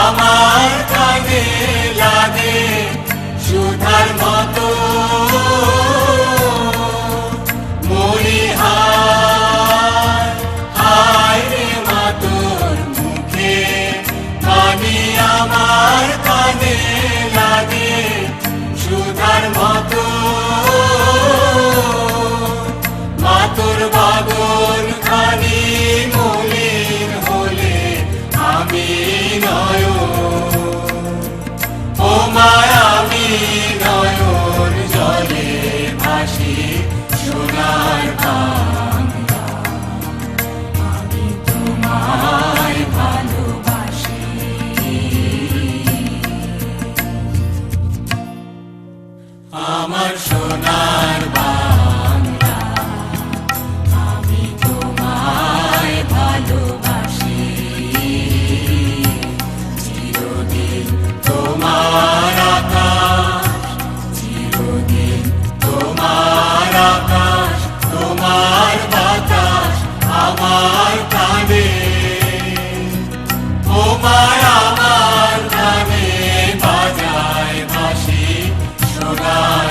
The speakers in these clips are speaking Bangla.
আমার কানে লাগে সুধার মতো Thank you. আমার কানে তোমার আমার কানে বাজায় বাসি সোনা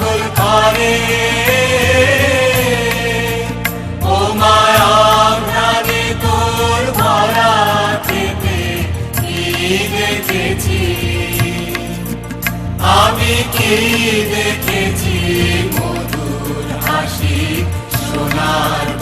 সাগর ও মায়া প্রাণে তোর ভরা আমি কি দেখেছি মধুর হাসি সোনার